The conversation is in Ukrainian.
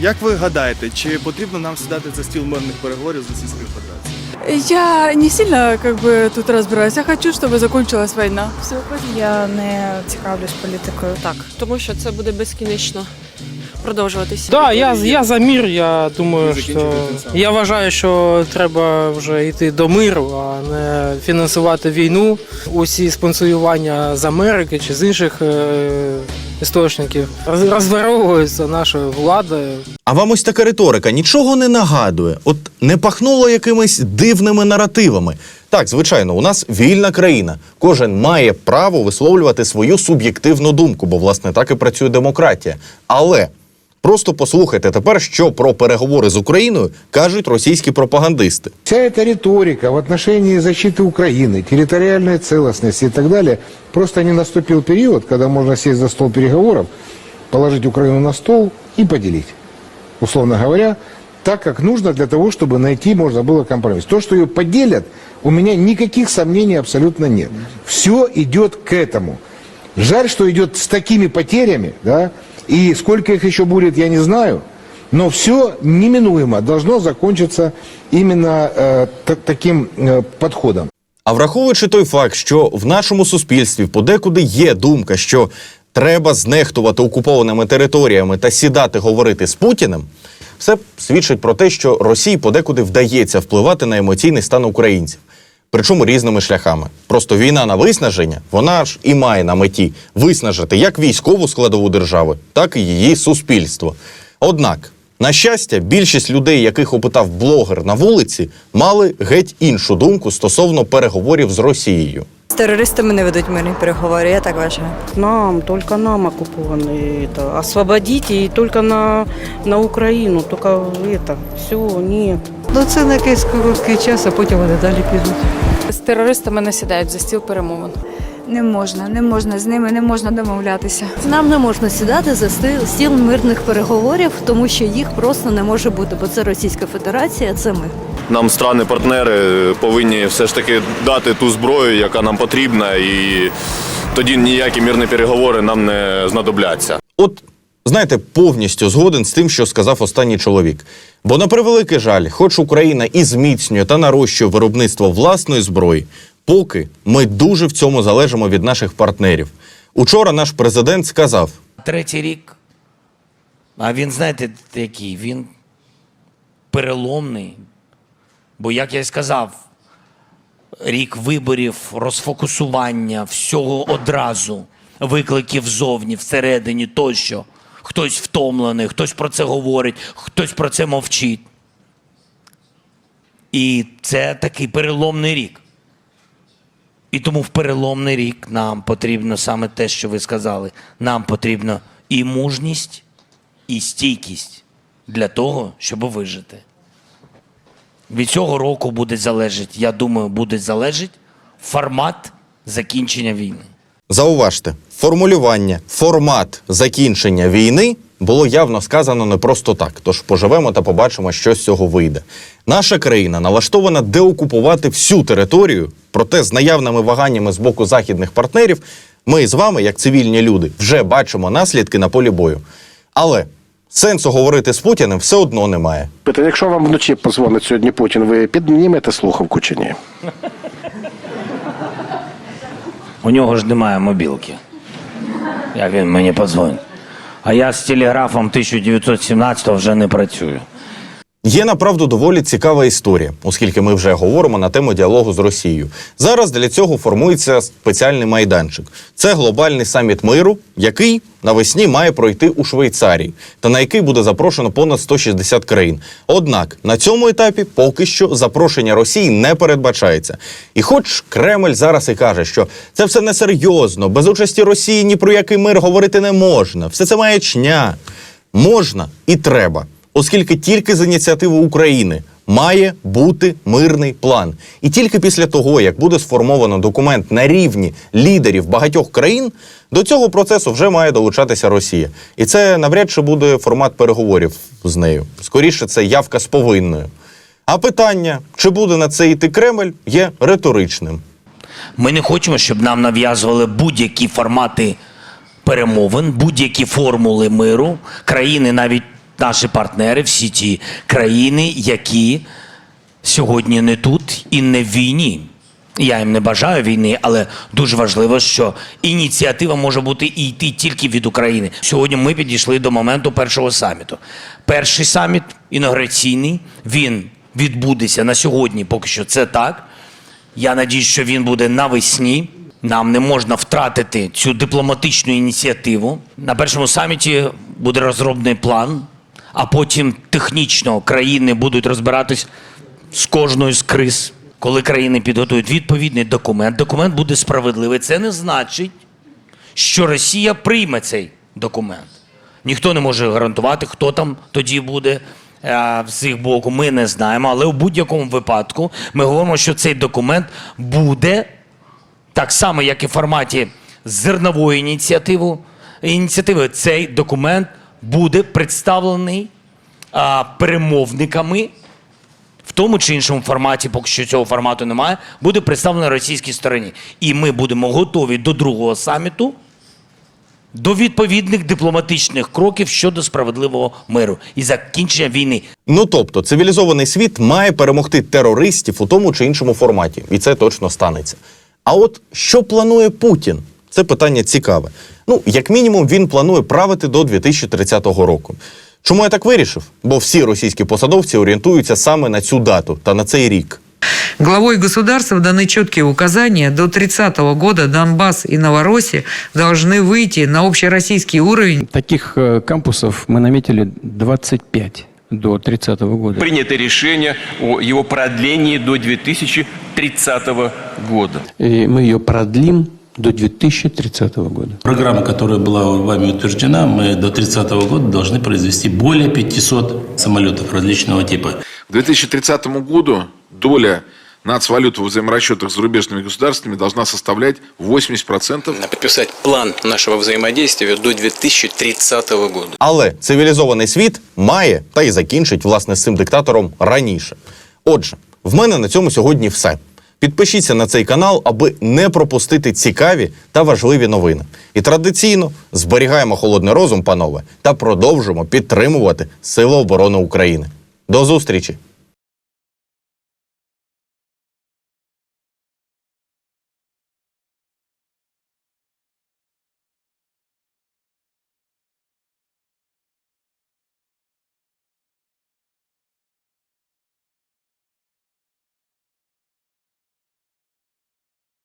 Як ви гадаєте, чи потрібно нам сідати за стіл мирних переговорів з Російською Федерацією? Я не сильно как бы тут разбираюсь. Я хочу, чтобы закончилась война. Все. Я не цікавлюсь політикою. Так, тому що це буде безкінечно продовжуватися. Да, я, я за мір. Я думаю, що я вважаю, що треба вже йти до миру, а не фінансувати війну. Усі спонсорування з Америки чи з інших е, істочників роз- розворовуються нашою владою. А вам ось така риторика нічого не нагадує. От не пахнуло якимись дивними наративами. Так, звичайно, у нас вільна країна. Кожен має право висловлювати свою суб'єктивну думку, бо власне так і працює демократія. Але просто послухайте тепер, що про переговори з Україною кажуть російські пропагандисти. Вся эта риторика в отношении защиты Украины, территориальной целостности и так далее, просто не наступил период, когда можно сесть за стол переговоров, положить Украину на стол и поделить. Условно говоря, так, как нужно для того, чтобы найти можно было компромисс. То, что ее поделят, у меня никаких сомнений абсолютно нет. Все идет к этому. Жаль, что идет с такими потерями, да, и сколько их еще будет, я не знаю, но все неминуемо должно закончиться именно э, та- таким э, подходом. А враховуючи той факт, що в нашому суспільстві подекуди є думка, що треба знехтувати окупованими територіями та сідати говорити з Путіним, все свідчить про те, що Росії подекуди вдається впливати на емоційний стан українців Причому різними шляхами. Просто війна на виснаження, вона ж і має на меті виснажити як військову складову держави, так і її суспільство. Однак, на щастя, більшість людей, яких опитав блогер на вулиці, мали геть іншу думку стосовно переговорів з Росією. З терористами не ведуть мирні переговори, я так вважаю. Нам, только нам оккупованные это. Освободите и только на, на Украину, только это. Все, нет. Ну це на якийсь короткий час, а потім вони далі підуть. З терористами не сідають за стіл перемовин. Не можна, не можна з ними, не можна домовлятися. Нам не можна сідати за стіл мирних переговорів, тому що їх просто не може бути, бо це Російська Федерація, це ми. Нам страни-партнери повинні все ж таки дати ту зброю, яка нам потрібна, і тоді ніякі мирні переговори нам не знадобляться. От, знаєте, повністю згоден з тим, що сказав останній чоловік. Бо, на превеликий жаль, хоч Україна і зміцнює та нарощує виробництво власної зброї, поки ми дуже в цьому залежимо від наших партнерів. Учора наш президент сказав: третій рік. А він, знаєте, який? Він переломний. Бо, як я й сказав, рік виборів, розфокусування, всього одразу, викликів ззовні, всередині тощо. Хтось втомлений, хтось про це говорить, хтось про це мовчить. І це такий переломний рік. І тому в переломний рік нам потрібно саме те, що ви сказали. Нам потрібно і мужність, і стійкість для того, щоб вижити. Від цього року буде залежати, я думаю, буде залежати формат закінчення війни. Зауважте, формулювання, формат закінчення війни було явно сказано не просто так. Тож поживемо та побачимо, що з цього вийде. Наша країна налаштована деокупувати всю територію, проте з наявними ваганнями з боку західних партнерів ми з вами, як цивільні люди, вже бачимо наслідки на полі бою. Але сенсу говорити з Путіним все одно немає. Петро, якщо вам вночі позвонить сьогодні Путін, ви піднімете слухавку чи ні? У нього ж немає мобілки. Як він мені подзвонить. А я з телеграфом 1917 вже не працюю. Є направду доволі цікава історія, оскільки ми вже говоримо на тему діалогу з Росією. Зараз для цього формується спеціальний майданчик. Це глобальний саміт миру, який навесні має пройти у Швейцарії, та на який буде запрошено понад 160 країн. Однак на цьому етапі поки що запрошення Росії не передбачається. І хоч Кремль зараз і каже, що це все несерйозно, без участі Росії ні про який мир говорити не можна, все це маячня. Можна і треба оскільки тільки з ініціативи України має бути мирний план. І тільки після того, як буде сформовано документ на рівні лідерів багатьох країн, до цього процесу вже має долучатися Росія. І це навряд чи буде формат переговорів з нею. Скоріше, це явка з повинною. А питання, чи буде на це йти Кремль, є риторичним. Ми не хочемо, щоб нам нав'язували будь-які формати перемовин, будь-які формули миру. Країни навіть наші партнери, всі ті країни, які сьогодні не тут і не в війні. Я їм не бажаю війни, але дуже важливо, що ініціатива може бути і йти тільки від України. Сьогодні ми підійшли до моменту першого саміту. Перший саміт інаугураційний, він відбудеться на сьогодні, поки що це так. Я надію, що він буде навесні. Нам не можна втратити цю дипломатичну ініціативу. На першому саміті буде розроблений план, а потім технічно країни будуть розбиратись з кожною з криз. Коли країни підготують відповідний документ, документ буде справедливий. Це не значить, що Росія прийме цей документ. Ніхто не може гарантувати, хто там тоді буде е, з їх боку. Ми не знаємо. Але у будь-якому випадку ми говоримо, що цей документ буде так само, як і в форматі зернової ініціативи. Ініціативи цей документ буде представлений а, перемовниками в тому чи іншому форматі, поки що цього формату немає, буде представлено російській стороні. І ми будемо готові до другого саміту, до відповідних дипломатичних кроків щодо справедливого миру і закінчення війни. Ну тобто, цивілізований світ має перемогти терористів у тому чи іншому форматі, і це точно станеться. А от що планує Путін? Це питання цікаве. Ну, як мінімум, він планує правити до 2030 року. Чому я так вирішив? Бо всі російські посадовці орієнтуються саме на цю дату та на цей рік. Главой государства даны четкие указания. До 30 года Донбасс и Новороссия должны выйти на общероссийский уровень. Таких э, кампусов мы наметили 25 до 30 года. Принято решение о его продлении до 2030 года. И мы ее продлим до 2030 года. Программа, которая была вами утверждена, мы до 30 года должны произвести более 500 самолетов различного типа. К 2030 году доля нацвалют в взаиморасчетах с зарубежными государствами должна составлять 80%. Подписать план нашего взаимодействия до 2030 года. Але цивілізований світ має та й закінчить власне з цим диктатором раніше. Отже, в мене на цьому сьогодні все. Підпишіться на цей канал, аби не пропустити цікаві та важливі новини. І традиційно зберігаємо холодний розум, панове, та продовжуємо підтримувати Сили оборони України. До зустрічі!